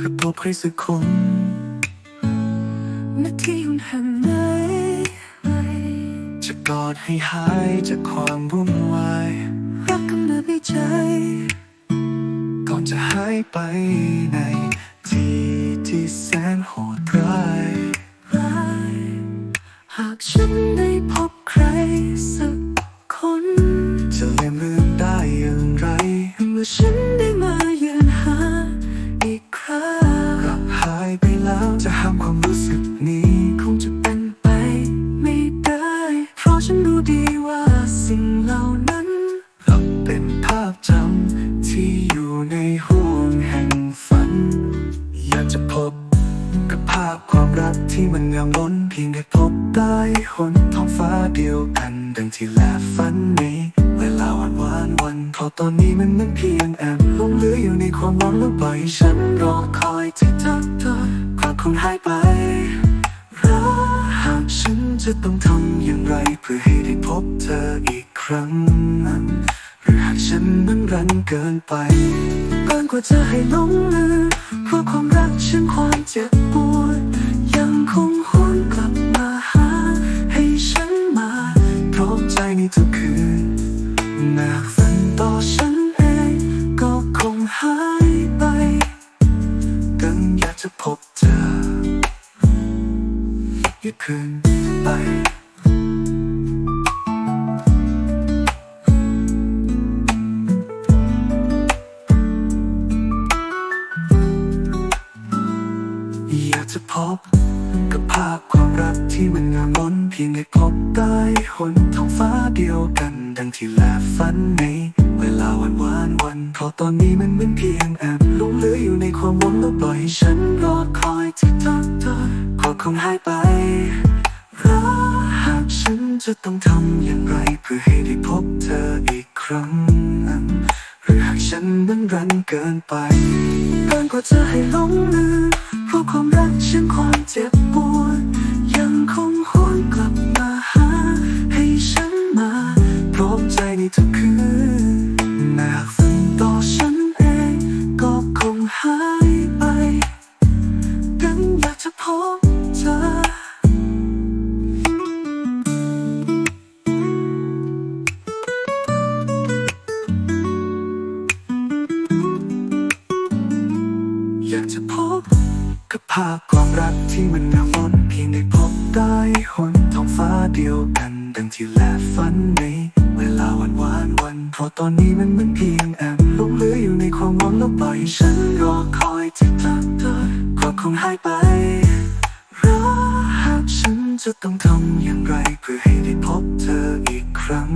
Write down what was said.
กับพบใครสักคนนาทีหุ่นหันไหนจะกอดให้หายจากความวุ่นวายรักกำเนิดในใจ ก่อนจะหายไปในที่ที่แสนโหดร้ายร้ายหากฉันได้พบใครสักาพจำที่อยู่ในห่วงแห่งฝัน อยากจะพบกับภาพความรักที่มันงามล้นเพียงได้พบได้หนท้องฟ้าเดียวกัน ดังที่แลฝันนี้เวลาวันวานวันเพราะตอนนี้มันเหมันเพียงแอบลงเหลืออยู่ในความหวังแล้วปล่อยฉันรอคอยที่เธอเธอความคงหายไปรักหากฉันจะต้องทำอย่างไรเพื่อให้ได้พบเธออีกครั้ง ฉันนั้นรันเกินไปเกินกว่าจะให้หลงลืมเพราะความรักฉันความเจ็บปวดยังคงหวนกลับมาหา ให้ฉันมาพร้อมใจในทุกคืนหนักฝันต่อฉันเองก็คงหายไปกังอยากจะพบเธอยืดคืนไป จะพบ กับภาพความรักที่มันงามนเพียงได้พบได้หนท้องฟ้าเดียวกัน ดังที่แลฝันในเวลาวันวานวันเพราะตอนนี้มันเหมือนเพียงแอบหลงเหลืออยู่ในความหวังแล้วปล่อยให้ฉันรอคอยที่เธอเธอก็คงหายไปรักหากฉันจะต้องทำอย่างไรเพื่อให้ได้พบเธออีกครั้งหรือหากฉันนั้นรันเกินไปเกินกว่าจะให้หลงลืม เพราะความรักฉันความเจ็บปวดาพความรักที่มันงามนเพียงได้พบได้หนท้องฟ้าเดียวกันดังที่แลฝันในเวลาวันวานวัน เพราะตอนนี้มันเหมือนเพียงแอบลงเหลืออยู่ในความหวังแล้วปล่อยฉันรอคอยที่เธอเธอก็คงหายไปรักหากฉันจะต้องทำอย่างไรเพื่อให้ได้พบเธออีกครั้ง